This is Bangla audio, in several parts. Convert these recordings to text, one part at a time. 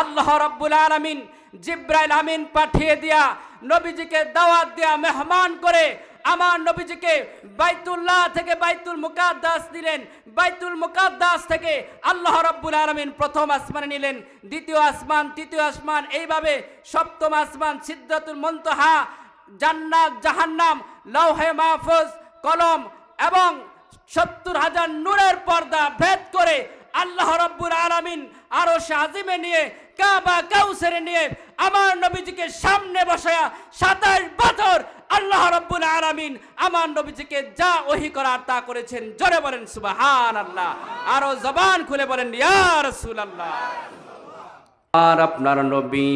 আল্লাহ রব্বুল আলমিন জিব্রাইল আমিন পাঠিয়ে দিয়া, নবীজিকে দাওয়াত দিয়া মেহমান করে আমার নবীজিকে বাইতুল্লাহ থেকে বাইতুল মুকাদ্দাস দিলেন। বাইতুল মুকাদ্দাস থেকে আল্লাহ রব্বুল আলমিন প্রথম আসমানে নিলেন, দ্বিতীয় আসমান, তৃতীয় আসমান, এইভাবে সপ্তম আসমান সিদ্ধাতুল মন্তহা, জান্নাত, জাহান্নাম, লৌহে মাহফুজ, কলম এবং সত্তর হাজার নূরের পর্দা ভেদ করে আল্লাহ রব্বুল আলামিন আরও আজিমে নিয়ে, কাবা কাউসারে নিয়ে আমার নবীজিকে সামনে বসায়া সাতাশ বছর আল্লাহ রব্বুল আলামিন আমার নবীজিকে যা ওহি করার তা করেছেন। জোরে বলেন সুবাহান আল্লাহ আরও জবান খুলে বলেন, ইয়া রাসূলুল্লাহ। আর আপনার নবী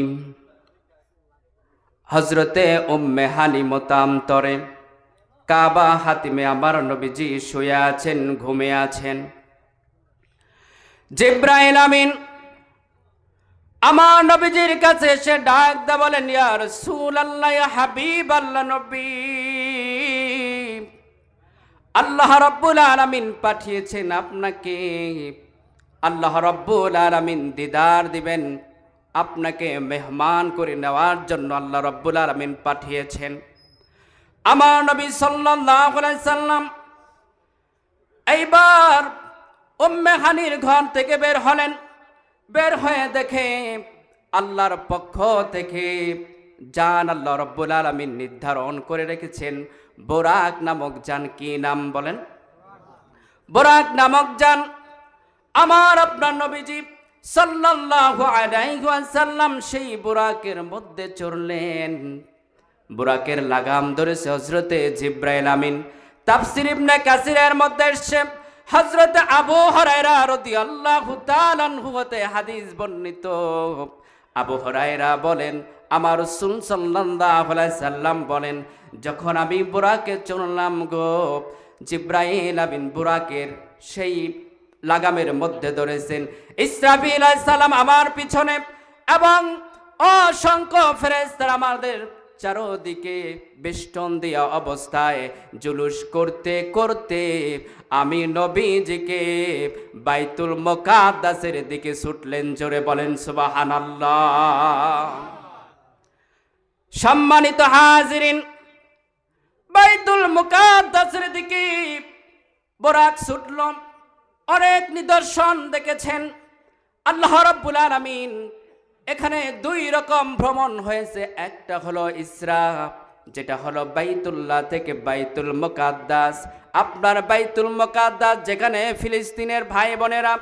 হজরতে উম্মে হানি মোতামতরে কাবা হাতিমে আমার নবীজি শুয়ে আছেন ঘুমে আছেন। জিব্রাইল আমিন। আমার নবীজির কাছে এসে ডাক দা বলেন, ইয়া রাসূলুল্লাহ, ইয়া হাবিব আল্লাহ নবী। আল্লাহ রব্বুল আলামিন পাঠিয়েছেন আপনাকে। আল্লাহ রব্বুল আলামিন দিদার দিবেন, আপনাকে মেহমান করে নেওয়ার জন্য আল্লাহ রব্বুল আলামিন পাঠিয়েছেন। আমার নবী আলাইহি সাল্লাম এইবার উম্মে হানির ঘর থেকে বের হলেন। বের হয়ে দেখে আল্লাহর পক্ষ থেকে জান আল্লাহ রব্বুল আলমিন নির্ধারণ করে রেখেছেন। বোরাক নামক জান কি নাম বলেন? বোরাক নামক জান আমার আপনার নবীজি সাল্লাল্লাহু সেই বোরাকের মধ্যে চড়লেন। বুরাকের লাগাম ধরেছে হজরতে জিব্রাইল আমিন। তাফসির ইবনে কাসিরের মধ্যে এসছে। হজরত আবু আনহু হতে হাদিস বর্ণিত। আবু হরাইরা বলেন, আমার আলাইহি সাল্লাম বলেন, যখন আমি বুরাকে চললাম গো জিব্রাহিল আমিন বুরাকের সেই লাগামের মধ্যে ধরেছেন, ইসরাফিল সালাম আমার পিছনে এবং অসংখ্য ফেরেশতারা আমাদের চারোদিকে বেষ্টন দেওয়া অবস্থায় জুলুস করতে করতে আমি নবীজিকে বাইতুল মোকাদ্দাসের দিকে ছুটলেন, জোরে বলেন, সুবহানাল্লাহ। সম্মানিত হাজিরিন, বাইতুল মুকাদ্দাসের দিকে বরাক ছুটল, অনেক নিদর্শন দেখেছেন। আল্লাহ রাব্বুল আলামিন এখানে দুই রকম ভ্রমণ হয়েছে। একটা হলো ইসরা যেটা হলো বাইতুল্লাহ থেকে বাইতুল মোকাদ্দাস। আপনার বাইতুল মোকাদ্দাস যেখানে ফিলিস্তিনের ভাই বোনেরা,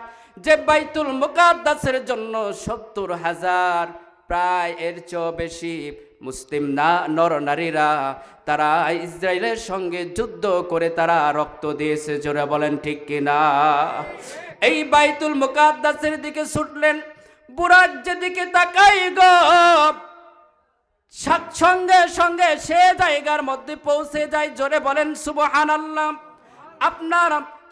যে বাইতুল মুকাদ্দাসের জন্য সত্তর হাজার, প্রায় এর চেয়েও বেশি মুসলিম না, নর নারীরা, তারা ইসরায়েলের সঙ্গে যুদ্ধ করে তারা রক্ত দিয়েছে। জোরে বলেন ঠিক কিনা? এই বাইতুল মোকাদ্দাসের দিকে ছুটলেন। বুড়াক যেদিকে তাকাই গো, সাত সঙ্গে সঙ্গে সে জায়গার মধ্যে পৌঁছে যায়। জোরে বলেন সুবহান আল্লাহ আপনার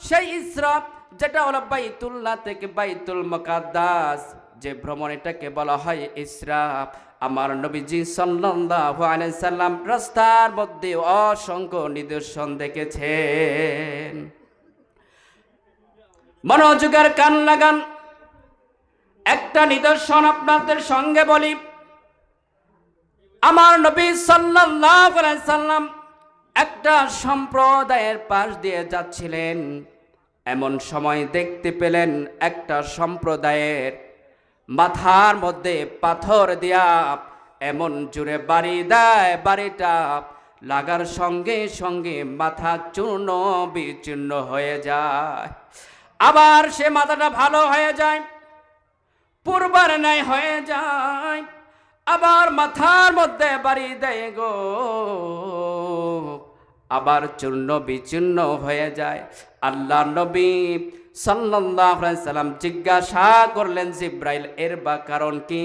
সেই ইসরা, যেটা হলো বাইতুল্লাহ থেকে বাইতুল মুকাদ্দাস, যে ভ্রমণ এটাকে বলা হয় ইসরাফ আমার নবীজি সাল্লাল্লাহু আলাইহি সাল্লাম রাস্তার মধ্যে অসংখ্য নিদর্শন দেখেছেন। মনোযোগের কান লাগান একটা নিদর্শন আপনাদের সঙ্গে বলি। আমার নবী সাল্লাম একটা সম্প্রদায়ের পাশ দিয়ে যাচ্ছিলেন। এমন সময় দেখতে পেলেন একটা সম্প্রদায়ের মাথার মধ্যে পাথর দিয়া এমন জুড়ে বাড়ি দেয়, বাড়িটা লাগার সঙ্গে সঙ্গে মাথা চূর্ণ বিচূর্ণ হয়ে যায়। আবার সে মাথাটা ভালো হয়ে যায়। পূর্বার ন্যায় হয়ে যায়। আবার মাথার মধ্যে বাড়ি দেয় গো। আবার চূর্ণ বিচূর্ণ হয়ে যায়। আল্লাহ নবী সাল্লাম জিজ্ঞাসা করলেন, জিব্রাইল, এর বা কারণ কি?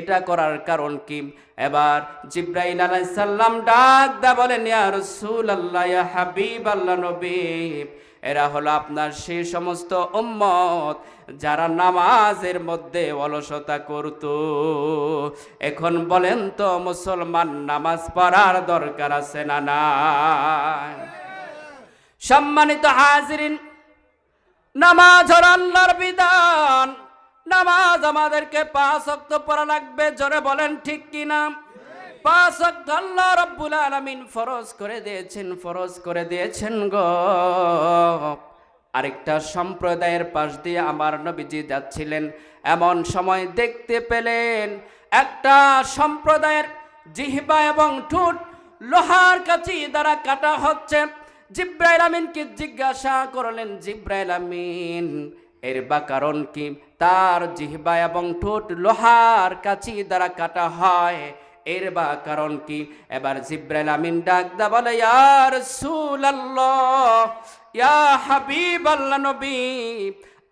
এটা করার কারণ কি? এবার জিব্রাইল আলাইহিস সাল্লাম ডাক দা বলেন, ইয়া রাসূলুল্লাহ, ইয়া হাবিব আল্লাহ নবী এরা হলো আপনার সেই সমস্ত উম্মত যারা নামাজের মধ্যে অলসতা করত। এখন বলেন তো, মুসলমান নামাজ পড়ার দরকার আছে না না সম্মানিত হাজিরিন, নামাজ হল আল্লাহর বিধান। নামাজ আমাদেরকে পাঁচ অক্ত পড়া লাগবে, জোরে বলেন ঠিক কি না পাঁচ অক্ত আল্লাহ রব্বুল আলামিন ফরজ করে দিয়েছেন, ফরজ করে দিয়েছেন গো। আরেকটা সম্প্রদায়ের পাশ দিয়ে আমার নবীজি যাচ্ছিলেন, এমন সময় দেখতে পেলেন একটা সম্প্রদায়ের জিহবা এবং ঠোঁট লোহার কাছি দ্বারা কাটা হচ্ছে। জিব্রাইল আমিনকে জিজ্ঞাসা করলেন, জিব্রাইল আমিন, এর বা কারণ কি? তার জিহবা এবং ঠোঁট লোহার কাছি দ্বারা কাটা হয় এর বা কারণ কি? এবার জিব্রাইল আমিন ডাক দা বলে ইয়ার সুলাল্লাহ ইয়া হাবিব আল্লাহ নবী,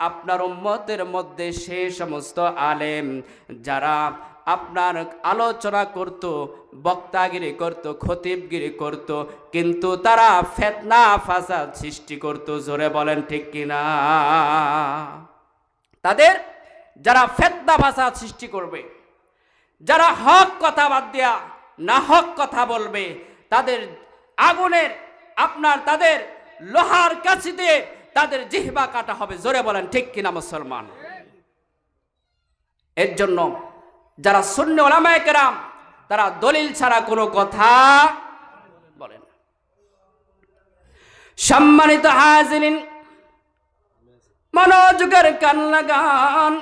আপনার উম্মতের মধ্যে সে সমস্ত আলেম যারা আপনার আলোচনা করত, বক্তাগিরি করত, খতিবগিরি করত, কিন্তু তারা ফেতনা, ফাসাদ সৃষ্টি করত, জোরে বলেন ঠিক কিনা তাদের যারা ফেতনা, ফাসাদ সৃষ্টি করবে যারা হক কথা বাদ দেয়া না হক কথা বলবে, তাদের আগুনের আপনার তাদের লোহার কাছি দিয়ে তাদের জিহবা কাটা হবে জোরে বলেন, ঠিক কিনা মুসলমান এর জন্য যারা শূন্য ওলামায় কেরাম, তারা দলিল ছাড়া কোনো কথা বলেন। সম্মানিত হাজিরিন, মনোযোগের কান লাগান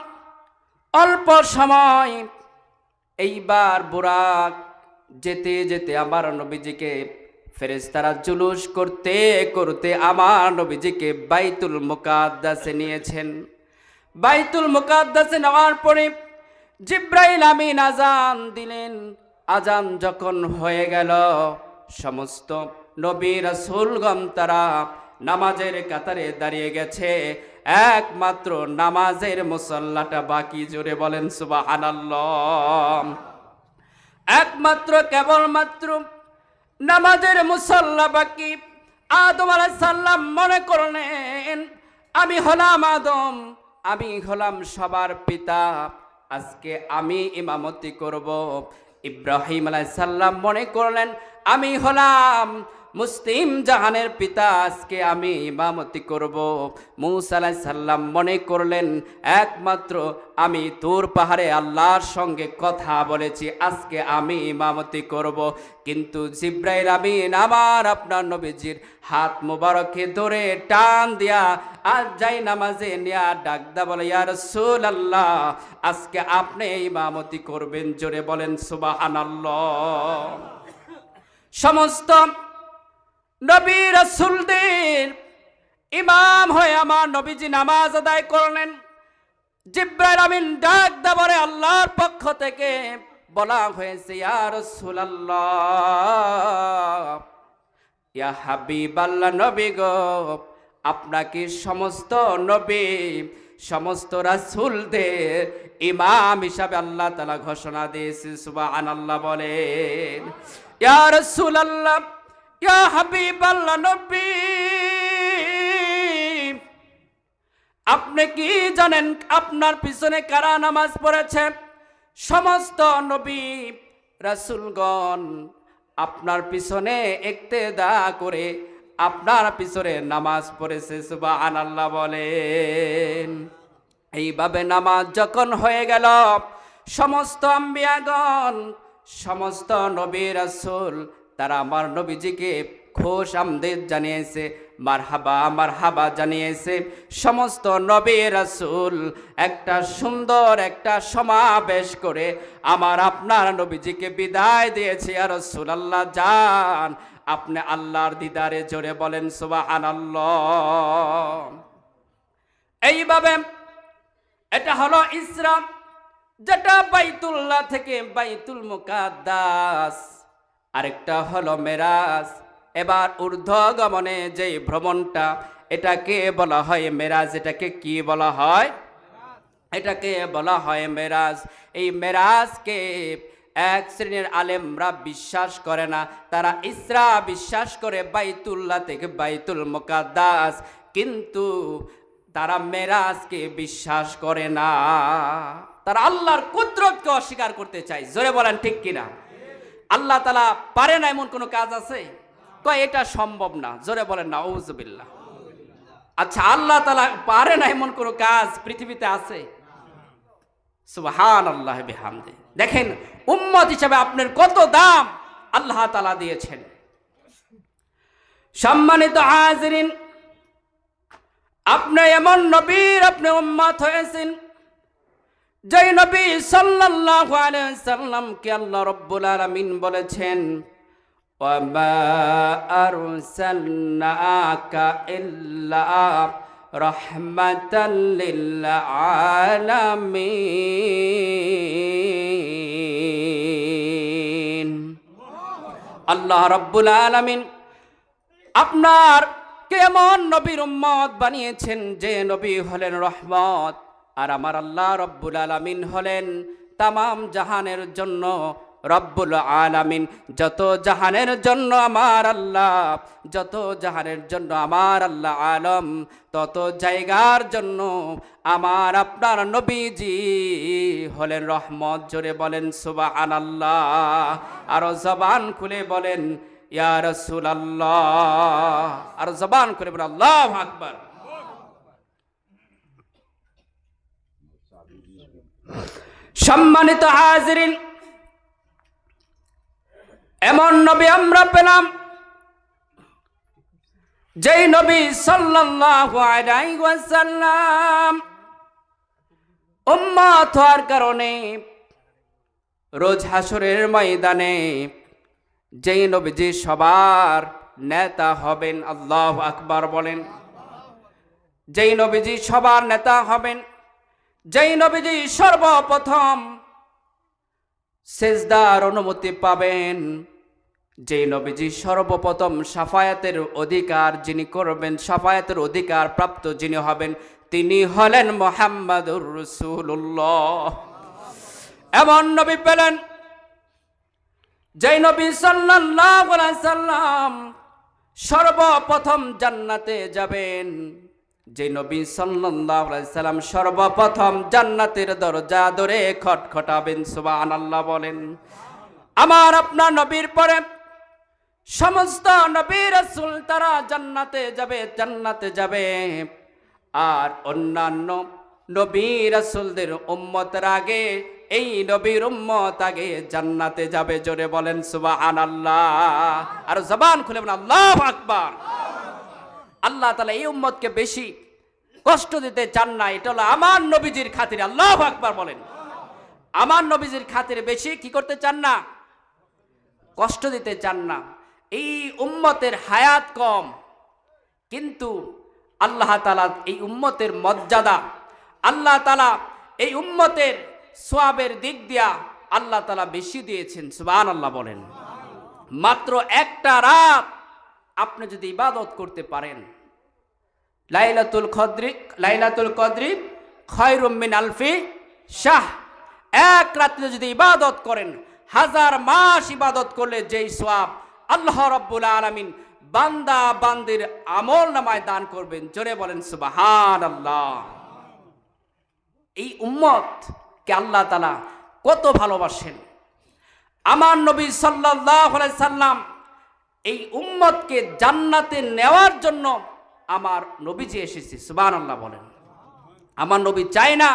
অল্প সময় এইবার বুরাক যেতে যেতে আমার নবীজিকে ফেরেশতারা জুলুস করতে করতে আমার নবীজিকে বাইতুল মুকাদ্দাসে নিয়েছেন। বাইতুল মুকাদ্দাসে নেওয়ার পরে জিব্রাইল আমিন আজান দিলেন। আজান যখন হয়ে গেল, সমস্ত নবী রাসূলগণ তারা নামাজের কাতারে দাঁড়িয়ে গেছে। একমাত্র নামাজের মুসল্লাটা বাকি, জোরে বলেন সুবহানাল্লাহ। একমাত্র কেবলমাত্র নামাজের মুসল্লা বাকি। আদম আলাই সাল্লাম মনে করলেন, আমি হলাম আদম, আমি হলাম সবার পিতা, আজকে আমি ইমামতি করব। ইব্রাহিম আলাই সাল্লাম মনে করলেন, আমি হলাম মুসলিম জাহানের পিতা আজকে আমি ইমামতি করব। মুসা সাল্লাম মনে করলেন, একমাত্র আমি তোর পাহাড়ে আল্লাহর সঙ্গে কথা বলেছি, আজকে আমি ইমামতি করব। কিন্তু জিব্রাইল আমিন আমার আপনার নবীজির হাত মুবারকে ধরে টান দিয়া আজ যাই নামাজে নিয়া ডাকদা বলে ইয়ার সুল আল্লাহ আজকে আপনি ইমামতি করবেন। জোরে বলেন, সুবাহানাল্লাহ। সমস্ত নবী রাসূলদের ইমাম হয়ে আমার নবীজি নামাজ আদায় করলেন। জিব্রাইল ডাক দাবরে আল্লাহর পক্ষ থেকে বলা হয়েছে, ইয়া রাসূলুল্লাহ, ইয়া হাবিব আল্লাহ নবী গো আপনাকে সমস্ত নবী, সমস্ত রাসূলদের ইমাম হিসাবে আল্লাহ তাআলা ঘোষণা দিয়েছে, সুবহানাল্লাহ বলেন। ইয়া রাসূলুল্লাহ ইয়া হাবিব আল্লাহ নবী, আপনি কি জানেন আপনার পিছনে কারা নামাজ পড়েছে? সমস্ত নবী রাসূলগণ আপনার পিছনে একতেদা করে আপনার পিছনে নামাজ পড়েছে, সুবহানাল্লাহ বলেন। এইভাবে নামাজ যখন হয়ে গেল, সমস্ত আম্বিয়াগণ, সমস্ত নবী রাসূল তারা আমার নবীজিকে খোশ আমদেদ জানিয়েছে মার হাবা আমার হাবা জানিয়েছে। সমস্ত নবী রাসূল একটা সুন্দর একটা সমাবেশ করে আমার আপনার নবীজিকে বিদায় দিয়েছে আর রসুল আল্লাহ যান। আপনি আল্লাহর দিদারে জোরে বলেন, সুবহানাল্লাহ। এইভাবে এটা হলো ইসরাম যেটা বাইতুল্লাহ থেকে বাইতুল মুকাদ্দাস। আরেকটা হলো মেরাজ। এবার ঊর্ধ্বগমনে যে ভ্রমণটা, এটাকে বলা হয় মেরাজ। এটাকে কি বলা হয়? এটাকে বলা হয় মেরাজ। এই মেরাজকে এক শ্রেণির আলেমরা বিশ্বাস করে না। তারা ইসরা বিশ্বাস করে বাইতুল্লাহ থেকে বাইতুল মুকাদ্দাস। কিন্তু তারা মেরাজকে বিশ্বাস করে না। তারা আল্লাহর কুদরতকে অস্বীকার করতে চায়। জোরে বলেন ঠিক কিনা? আল্লাহ তালা পারে না এমন কোনো কাজ আছে? কয় এটা সম্ভব না। জোরে বলেন না ওজবিল্লা আচ্ছা আল্লাহ তালা পারে না এমন কোনো কাজ পৃথিবীতে আছে? সুবহান আল্লাহ বিহামদে। দেখেন, উম্মত হিসাবে আপনার কত দাম আল্লাহ তালা দিয়েছেন। সম্মানিত হাজরিন, আপনি এমন নবীর, আপনি উম্মত হয়েছেন যেই নবী সাল্লাল্লাহু আলাইহি সাল্লামকে আল্লাহ রাব্বুল আলামিন বলেছেন ওয়ামা আরসালনাকা ইল্লা রাহমাতাল লিল আলামিন আল্লাহ রাব্বুল আলামিন আপনার কেমন নবীর উম্মত বানিয়েছেন যে নবী হলেন রহমত। আর আমার আল্লাহ রব্বুল আলামিন হলেন তামাম জাহানের জন্য রব্বুল আলামিন। যত জাহানের জন্য আমার আল্লাহ, যত জাহানের জন্য আমার আল্লাহ আলম, তত জায়গার জন্য আমার আপনার নবীজি হলেন রহমত। জোরে বলেন সুবাহান আল্লাহ আরও জবান খুলে বলেন, ইয়া আল্লাহ আর জবান করে বলেন, আল্লাহ আকবার। সম্মানিত হাজরিন, এমন নবী আমরা পেলাম, যেই নবী সাল্লাম ওয়াসাল্লাম হওয়ার কারণে রোজ হাসরের ময়দানে যেই নবীজি সবার নেতা হবেন, আল্লাহ আকবার বলেন, যেই নবীজি সবার নেতা হবেন যেই নবীজি সর্বপ্রথম সেজদার অনুমতি পাবেন, যেই নবীজি সর্বপ্রথম সাফায়াতের অধিকার যিনি করবেন, সাফায়াতের অধিকার প্রাপ্ত যিনি হবেন, তিনি হলেন মোহাম্মদুর রসুল্লাহ এমন নবী পেলেন, যেই নবী সাল্লাম সর্বপ্রথম জান্নাতে যাবেন। যে নবী সাল্লাম সর্বপ্রথম জান্নাতের দরজা ধরে খটখটাবেন, সুবহানাল্লাহ বলেন। আমার আপনার নবীর পরে সমস্ত নবী রাসূল তারা জান্নাতে যাবে জান্নাতে যাবে। আর অন্যান্য নবী রাসূলদের উম্মতের আগে, এই নবীর উম্মত আগে জান্নাতে যাবে, জোরে বলেন, সুবহানাল্লাহ। আর জবান খুলে বলেন, আল্লাহু আকবার। আল্লাহ তালা এই উম্মতকে বেশি কষ্ট দিতে চান না। এটা হলো আমার নবীজির খাতিরে। আল্লাহ আকবার বলেন। আমার নবীজির খাতিরে বেশি কি করতে চান না? কষ্ট দিতে চান না। এই উম্মতের হায়াত কম। কিন্তু আল্লাহ তালা এই উম্মতের মর্যাদা, আল্লাহ তালা এই উম্মতের সোয়াবের দিক দিয়া আল্লাহ তালা বেশি দিয়েছেন। সুবান আল্লাহ বলেন। মাত্র একটা রাত আপনি যদি ইবাদত করতে পারেন। লাইলাতুল কদরি লাইলাতুল কদরি খয়রুম মিন আলফি শাহ। এক রাত্রে যদি ইবাদত করেন, হাজার মাস ইবাদত করলে যেই সোয়াব আল্লাহ রব্বুল আলামিন বান্দা বান্দির আমল নামায় দান করবেন। জোরে বলেন সুবাহান আল্লাহ এই উম্মত কে আল্লাহ তালা কত ভালোবাসেন। আমার নবী আলাইহি সাল্লাম এই উম্মতকে জান্নাতে নেওয়ার জন্য আমার নবীজি এসেছে সুবান আল্লাহ বলেন। আমার নবী চায় না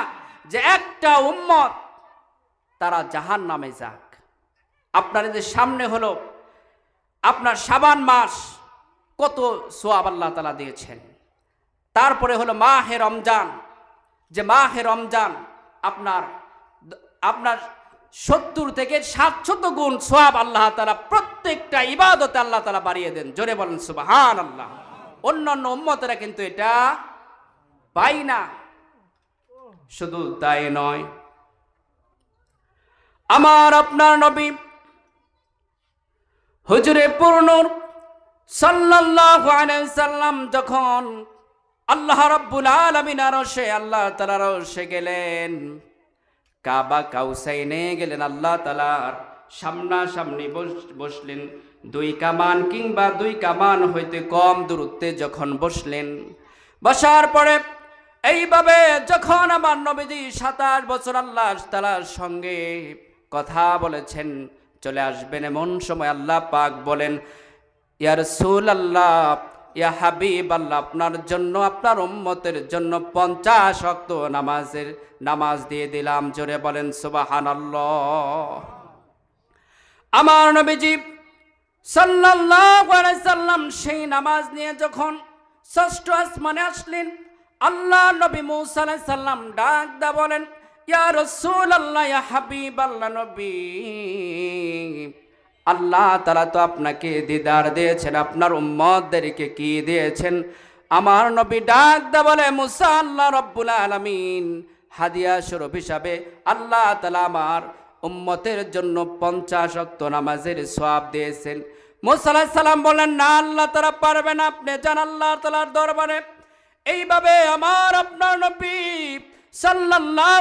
যে একটা উম্মত তারা জাহান নামে যাক। আপনার যে সামনে হলো, আপনার সাবান মাস, কত সোয়াব আল্লাহ তালা দিয়েছেন। তারপরে হলো মাহে রমজান। যে মাহে রমজান আপনার আপনার সত্তর থেকে সাতশত গুণ সোয়াব আল্লাহ তালা প্রত্যেকটা ইবাদতে আল্লাহ তালা বাড়িয়ে দেন। জোরে বলেন সুবাহান আল্লাহ অন্যান্য উম্মতেরা কিন্তু এটা পাই না। শুধু তাই নয়। আমার আপনার নবী হুজুরে পূর্ণর সাল্লাল্লাহু সাল্লাম যখন আল্লাহ রাব্বুল আলামিন আরশে, আল্লাহ তাআলার আরশে গেলেন কাবা কাউসাইনে গেলেন আল্লাহ তালার সামনাসামনি বস- বসলেন। দুই কামান কিংবা দুই কামান হইতে কম দূরত্বে যখন বসলেন, বসার পরে এইভাবে যখন আমার নবীজি সাতাশ বছর আল্লাহ তালার সঙ্গে কথা বলেছেন, চলে আসবেন এমন সময় আল্লাহ পাক বলেন ইয়ার সুল আল্লাহ ইয়া হাবিব আল্লাহ, আপনার জন্য, আপনার উম্মতের জন্য পঞ্চাশ অক্ত নামাজের নামাজ দিয়ে দিলাম। জোরে বলেন সুবাহান আমার নবীজি সাল্লাম সেই নামাজ নিয়ে যখন ষষ্ঠ আসমানে আসলেন, আল্লাহ নবী মুসা আলাইহিস সাল্লাম ডাক দা বলেন, ইয়া রাসূলুল্লাহ, ইয়া হাবিব আল্লাহ নবী। আল্লাহ তালা তো আপনাকে দিদার দিয়েছেন, আপনার উম্মতদেরকে কি দিয়েছেন? আমার নবী ডাক দা বলে, মুসা আল্লাহ রব্বুল আলামিন। হাদিয়া স্বরূপ হিসাবে আল্লাহ তালা আমার উম্মতের জন্য পঞ্চাশ অক্ত নামাজের সওয়াব দিয়েছেন। মুসা আলাইহিস সালাম বলেন না, আল্লাহ তারা পারবেন আপনি জান আল্লাহ তালার দরবারে। এইভাবে আমার আপনার নবী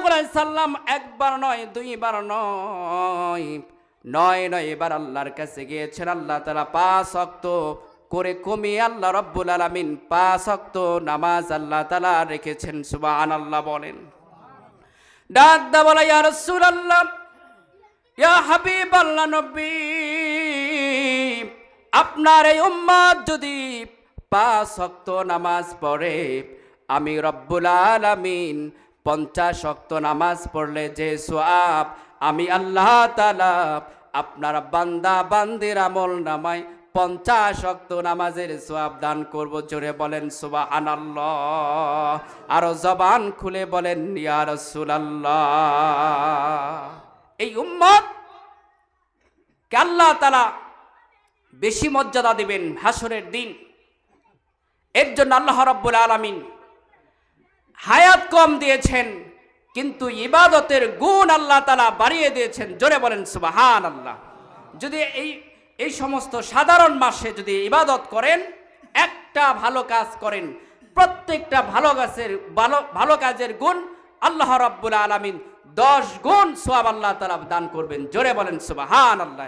আলাইহি সাল্লাম একবার নয়, দুইবার নয় নয় নয়, এবার আল্লাহর কাছে গিয়েছেন, আল্লাহ তালা পাঁচ শক্ত করে কমিয়ে আল্লাহ রব্বুল আলামিন পাঁচ শক্ত নামাজ আল্লাহ তালা রেখেছেন সুবাহ আল্লাহ বলেন। ডাক দা বলা, ইয়া হাবিব আল্লাহ নবী, আপনার এই উম্মত যদি পাঁচ অক্ত নামাজ পড়ে, আমি রব্বুল আলামিন পঞ্চাশ অক্ত নামাজ পড়লে যে সোয়াব আমি আল্লাহ তালা আপনার বান্দা, বান্দির আমল নামায় পঞ্চাশ অক্ত নামাজের সোয়াব দান করব। জোরে বলেন সুবাহ আরও জবান খুলে বলেন, ইয়া এই উম্মত, কে আল্লাহ তালা বেশি মর্যাদা দিবেন হাসরের দিন? এর জন্য আল্লাহ রব্বুল আলামিন হায়াত কম দিয়েছেন। কিন্তু ইবাদতের গুণ আল্লাহ তালা বাড়িয়ে দিয়েছেন। জোরে বলেন সুবাহান আল্লাহ যদি এই এই সমস্ত সাধারণ মাসে যদি ইবাদত করেন, একটা ভালো কাজ করেন, প্রত্যেকটা ভালো কাজের, ভালো ভালো কাজের গুণ আল্লাহ রব্বুল আলমিন দশ গুণ সোয়াব আল্লাহ তালা দান করবেন। জোরে বলেন সুবাহান আল্লাহ